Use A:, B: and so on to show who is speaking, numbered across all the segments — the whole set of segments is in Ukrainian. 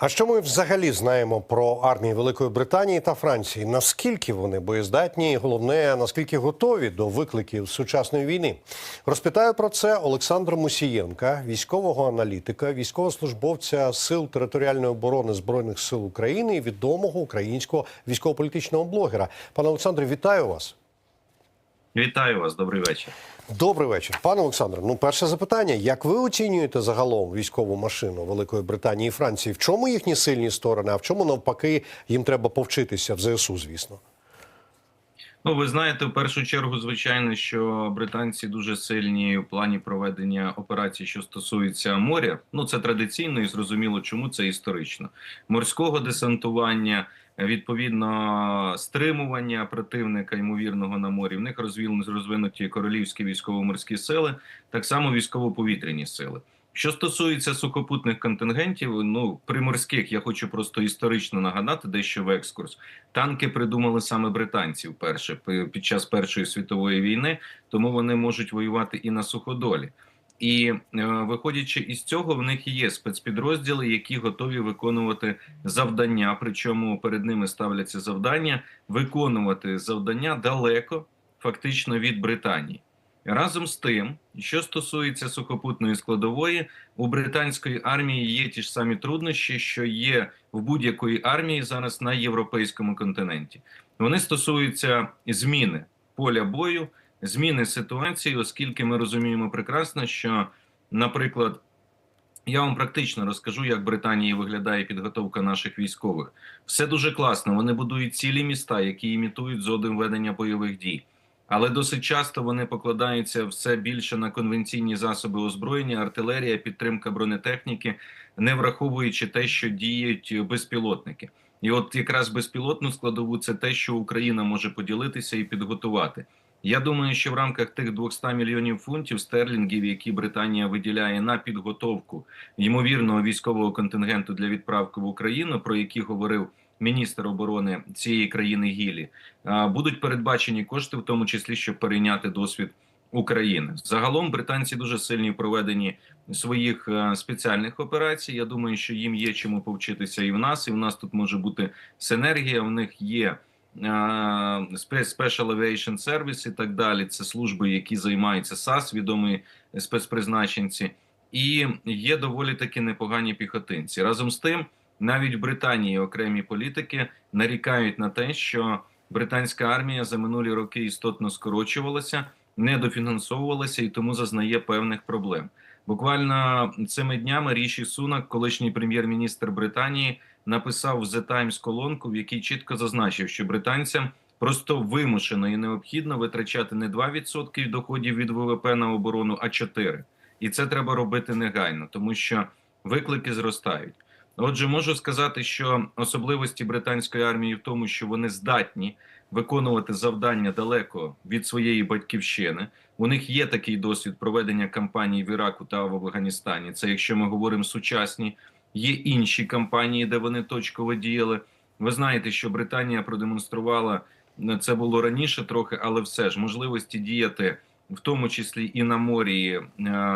A: А що ми взагалі знаємо про армії Великої Британії та Франції? Наскільки вони боєздатні? І головне, наскільки готові до викликів сучасної війни? Розпитаю про це Олександра Мусієнка, військового аналітика, військовослужбовця Сил територіальної оборони збройних сил України і відомого українського військово-політичного блогера. Пане Олександре, вітаю вас.
B: Вітаю вас, добрий вечір.
A: Добрий вечір, пане Олександре. Ну, перше запитання: як ви оцінюєте загалом військову машину Великої Британії і Франції? В чому їхні сильні сторони? А в чому навпаки їм треба повчитися в ЗСУ, звісно?
B: Ну, ви знаєте, в першу чергу, звичайно, що британці дуже сильні в плані проведення операцій, що стосуються моря. Ну це традиційно і зрозуміло, чому це історично. Морського десантування, відповідно, стримування противника ймовірного на морі. В них розвинуті королівські військово-морські сили, так само військово-повітряні сили. Що стосується сухопутних контингентів, ну приморських, я хочу просто історично нагадати дещо в екскурс. Танки придумали саме британці вперше під час Першої світової війни, тому вони можуть воювати і на суходолі. І е, виходячи із цього, в них є спецпідрозділи, які готові виконувати завдання. Причому перед ними ставляться завдання виконувати завдання далеко, фактично від Британії. Разом з тим, що стосується сухопутної складової, у британської армії є ті ж самі труднощі, що є в будь-якої армії зараз на європейському континенті. Вони стосуються зміни поля бою, зміни ситуації, оскільки ми розуміємо прекрасно, що, наприклад, я вам практично розкажу, як в Британії виглядає підготовка наших військових. Все дуже класно. Вони будують цілі міста, які імітують зони ведення бойових дій. Але досить часто вони покладаються все більше на конвенційні засоби озброєння, артилерія, підтримка бронетехніки, не враховуючи те, що діють безпілотники. І от якраз безпілотну складову це те, що Україна може поділитися і підготувати. Я думаю, що в рамках тих 200 мільйонів фунтів стерлінгів, які Британія виділяє на підготовку ймовірного військового контингенту для відправки в Україну, про які говорив міністр оборони цієї країни Гілі, будуть передбачені кошти, в тому числі щоб перейняти досвід України. Загалом британці дуже сильні в проведенні своїх е, спеціальних операцій. Я думаю, що їм є чому повчитися і в нас, і в нас тут може бути синергія. В них є Special Aviation Service і так далі. Це служби, які займаються САС, відомі спецпризначенці, і є доволі таки непогані піхотинці. Разом з тим, навіть в Британії окремі політики нарікають на те, що британська армія за минулі роки істотно скорочувалася, недофінансовувалася і тому зазнає певних проблем. Буквально цими днями Ріші Сунак, колишній прем'єр-міністр Британії, написав в The Times колонку, в якій чітко зазначив, що британцям просто вимушено і необхідно витрачати не 2% доходів від ВВП на оборону, а 4%. І це треба робити негайно, тому що виклики зростають. Отже, можу сказати, що особливості британської армії в тому, що вони здатні виконувати завдання далеко від своєї батьківщини. У них є такий досвід проведення кампаній в Іраку та в Афганістані. Це якщо ми говоримо сучасні, є інші кампанії, де вони точково діяли. Ви знаєте, що Британія продемонструвала ну, це було раніше трохи, але все ж можливості діяти, в тому числі і на морі е,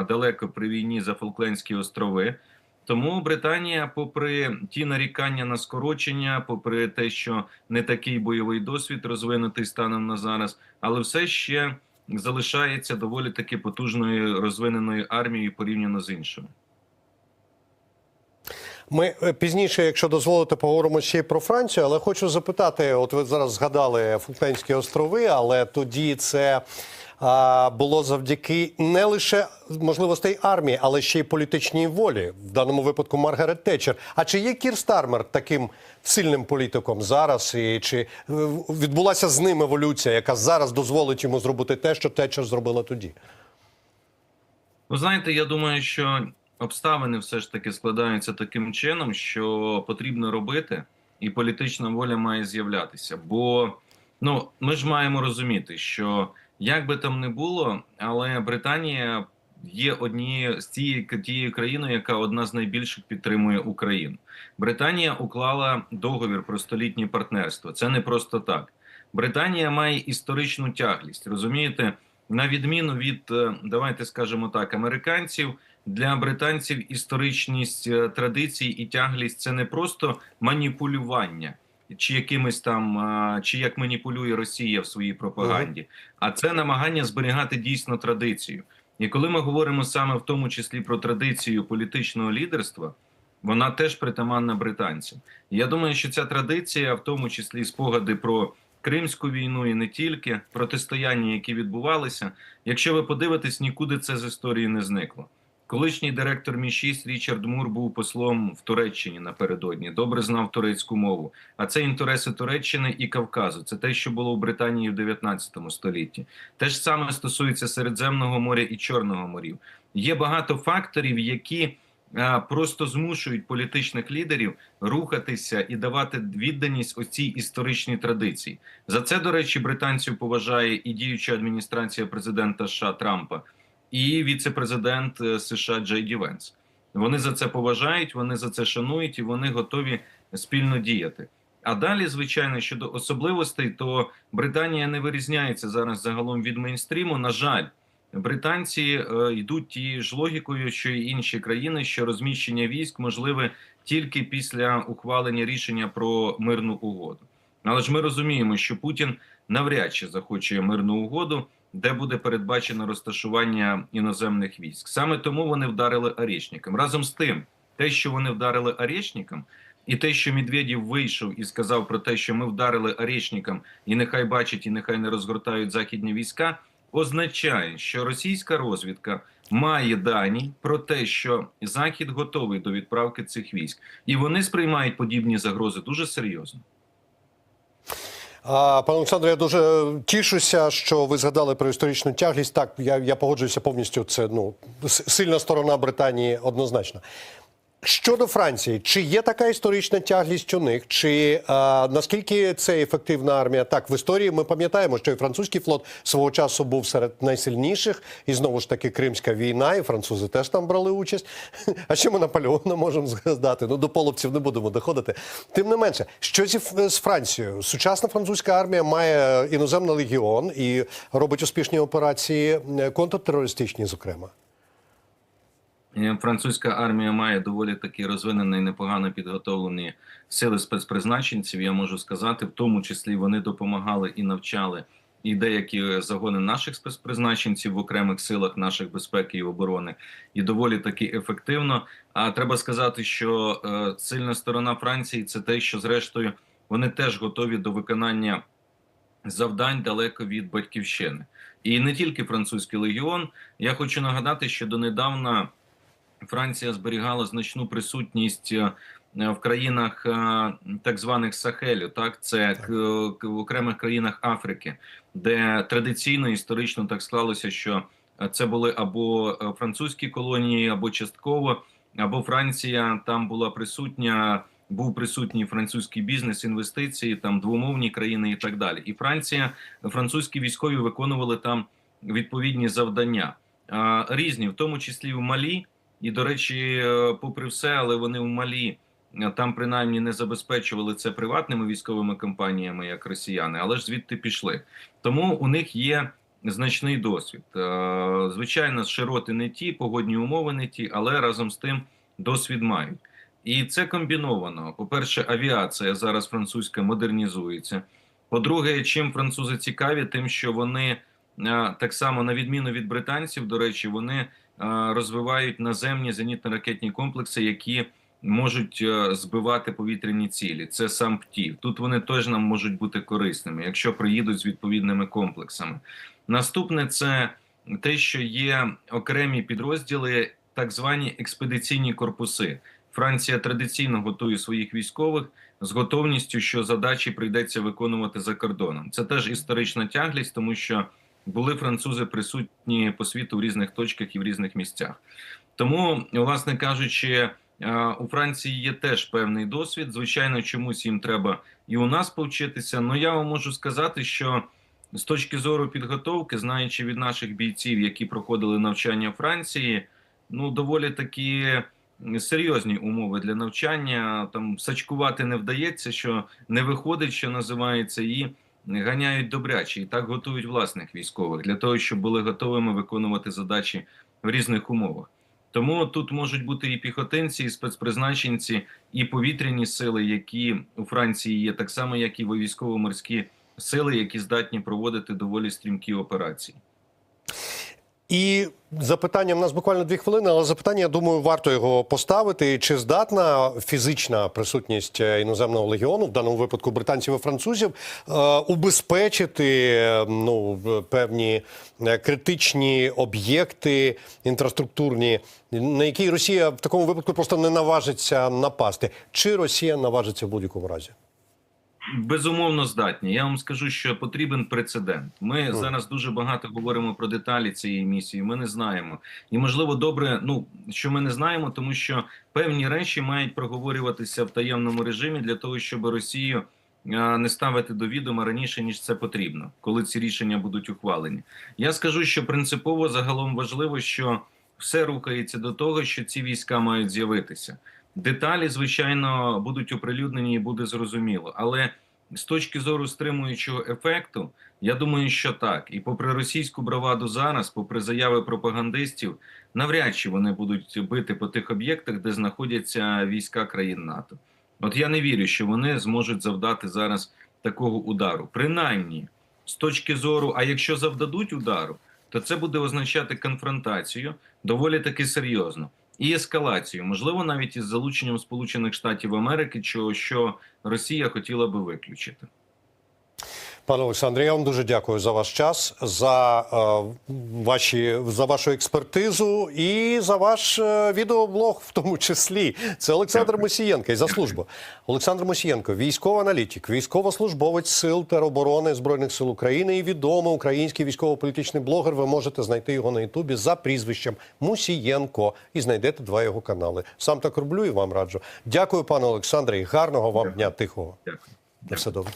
B: далеко при війні за Фолклендські острови. Тому Британія, попри ті нарікання на скорочення, попри те, що не такий бойовий досвід розвинутий станом на зараз, але все ще залишається доволі таки потужною розвиненою армією порівняно з іншими.
A: Ми е, пізніше, якщо дозволите, поговоримо ще й про Францію, але хочу запитати: от ви зараз згадали Фолклендські острови, але тоді це було завдяки не лише можливостей армії, але ще й політичній волі, в даному випадку Маргарет Тетчер. А чи є Кір Стармер таким сильним політиком зараз? І чи е, відбулася з ним еволюція, яка зараз дозволить йому зробити те, що Тетчер зробила тоді?
B: Ви знаєте, я думаю, що обставини все ж таки складаються таким чином, що потрібно робити, і політична воля має з'являтися. Бо ну ми ж маємо розуміти, що як би там не було, але Британія є однією з тією тією країною, яка одна з найбільших підтримує Україну. Британія уклала договір про столітнє партнерство. Це не просто так. Британія має історичну тяглість, розумієте? На відміну від, е, давайте скажемо так, американців, для британців історичність е, традицій і тяглість це не просто маніпулювання. Чи якимись там, чи як маніпулює Росія в своїй пропаганді, а це намагання зберігати дійсно традицію. І коли ми говоримо саме в тому числі про традицію політичного лідерства, вона теж притаманна британцям. Я думаю, що ця традиція, в тому числі спогади про Кримську війну і не тільки протистояння, які відбувалися. Якщо ви подивитесь, нікуди це з історії не зникло. Колишній директор Мі 6 Річард Мур був послом в Туреччині напередодні. Добре знав турецьку мову. А це інтереси Туреччини і Кавказу. Це те, що було в Британії в 19 столітті. Те ж саме стосується Середземного моря і Чорного морів. Є багато факторів, які просто змушують політичних лідерів рухатися і давати відданість оцій історичній традиції. За це, до речі, британців поважає і діюча адміністрація президента США Трампа, і віце-президент е, США Джей Ді Венс. Вони за це поважають, вони за це шанують і вони готові спільно діяти. А далі, звичайно, щодо особливостей, то Британія не вирізняється зараз загалом від мейнстріму. На жаль, британці е, йдуть тією ж логікою, що й інші країни, що розміщення військ можливе тільки після ухвалення рішення про мирну угоду. Але ж ми розуміємо, що Путін навряд чи захоче мирну угоду, де буде передбачено розташування іноземних військ. Саме тому вони вдарили Орєшнікам. Разом з тим, те, що вони вдарили Орєшнікам, і те, що Медведєв вийшов і сказав про те, що ми вдарили Орєшнікам, і нехай бачать, і нехай не розгортають західні війська, означає, що російська розвідка має дані про те, що Захід готовий до відправки цих військ, і вони сприймають подібні загрози дуже серйозно.
A: А, пане Олександре, я дуже тішуся, що ви згадали про історичну тяглість. Так, я, я погоджуюся повністю. Це ну сильна сторона Британії однозначно. Щодо Франції, чи є така історична тяглість у них? Чи а, наскільки це ефективна армія? Так, в історії ми пам'ятаємо, що і французький флот свого часу був серед найсильніших, і знову ж таки Кримська війна, і французи теж там брали участь. А ще ми Наполеона можемо згадати. Ну до половців не будемо доходити. Тим не менше, що зі з Францією? Сучасна французька армія має іноземний легіон і робить успішні операції е, контртерористичні, зокрема.
B: Е, Французька армія має доволі таки розвинені і непогано підготовлені сили спецпризначенців. Я можу сказати, в тому числі вони допомагали і навчали і деякі загони наших спецпризначенців в окремих силах наших безпеки і оборони, і доволі таки ефективно. А треба сказати, що е, сильна сторона Франції це те, що зрештою вони теж готові до виконання завдань далеко від батьківщини. І не тільки французький легіон. Я хочу нагадати, що донедавна Франція зберігала значну присутність е, в країнах е, так званих Сахелю, так це в окремих країнах Африки, де традиційно історично так склалося, що е, це були або французькі колонії, або частково, або Франція там була присутня. Був присутній французький бізнес, інвестиції, там двомовні країни і так далі. І Франція, французькі військові виконували там відповідні завдання різні, в тому числі в Малі. І, до речі, е, попри все, але вони в Малі е, там принаймні не забезпечували це приватними військовими компаніями, як росіяни, але ж звідти пішли. Тому у них є значний досвід. Е, Звичайно, широти не ті, погодні умови не ті, але разом з тим досвід мають. І це комбіновано. По-перше, авіація зараз французька модернізується. По-друге, чим французи цікаві, тим, що вони так само, на відміну від британців, до речі, вони розвивають наземні зенітно-ракетні комплекси, які можуть е, збивати повітряні цілі. Це сам ПТІВ. Тут вони теж нам можуть бути корисними, якщо приїдуть з відповідними комплексами. Наступне це те, що є окремі підрозділи, так звані експедиційні корпуси. Франція традиційно готує своїх військових з готовністю, що задачі прийдеться виконувати за кордоном. Це теж історична тяглість, тому що були французи присутні по світу в різних точках і в різних місцях. Тому, власне кажучи, е, у Франції є теж певний досвід. Звичайно, чомусь їм треба і у нас повчитися. Але я вам можу сказати, що з точки зору підготовки, знаючи від наших бійців, які проходили навчання в Франції, ну доволі такі серйозні умови для навчання. Там сачкувати не вдається, що не виходить, що називається, і ганяють добряче, і так готують власних військових для того, щоб були готовими виконувати задачі в різних умовах. Тому тут можуть бути і піхотинці, і спецпризначенці, і повітряні сили, які у Франції є, так само як і військово-морські сили, які здатні проводити доволі стрімкі операції.
A: І запитання в нас буквально дві хвилини, але запитання, я думаю, варто його поставити. Чи здатна фізична присутність е, іноземного легіону, в даному випадку британців і французів, е, убезпечити е, ну, певні критичні об'єкти інфраструктурні, на які Росія в такому випадку просто не наважиться напасти? Чи Росія наважиться в будь-якому разі?
B: Безумовно здатні. Я вам скажу, що потрібен прецедент. Ми зараз дуже багато говоримо про деталі цієї місії. Ми не знаємо, і можливо добре, ну що ми не знаємо, тому що певні речі мають проговорюватися в таємному режимі для того, щоб Росію не ставити до відома раніше ніж це потрібно, коли ці рішення будуть ухвалені. Я скажу, що принципово загалом важливо, що все рухається до того, що ці війська мають з'явитися. Деталі, звичайно, будуть оприлюднені і буде зрозуміло. Але з точки зору стримуючого ефекту, я думаю, що так. І попри російську браваду зараз, попри заяви пропагандистів, навряд чи вони будуть бити по тих об'єктах, де знаходяться війська країн НАТО. От я не вірю, що вони зможуть завдати зараз такого удару. Принаймні, з точки зору, а якщо завдадуть удару, то це буде означати конфронтацію доволі таки серйозно і ескалацію, можливо, навіть із залученням Сполучених Штатів Америки, що Росія хотіла би виключити.
A: Пане Олександре, я вам дуже дякую за ваш час, за е, ваші за вашу експертизу і за ваш е, відеоблог, в тому числі. Це Олександр
B: Дякую.
A: Мусієнко і за службу. Олександр Мусієнко, військовий аналітик, військовослужбовець сил тероборони збройних сил України і відомий український військово-політичний блогер. Ви можете знайти його на Ютубі за прізвищем Мусієнко і знайдете два його канали. Сам так роблю і вам раджу. Дякую, пане Олександре, і гарного вам дня тихого.
B: Дякую.
A: На все добре.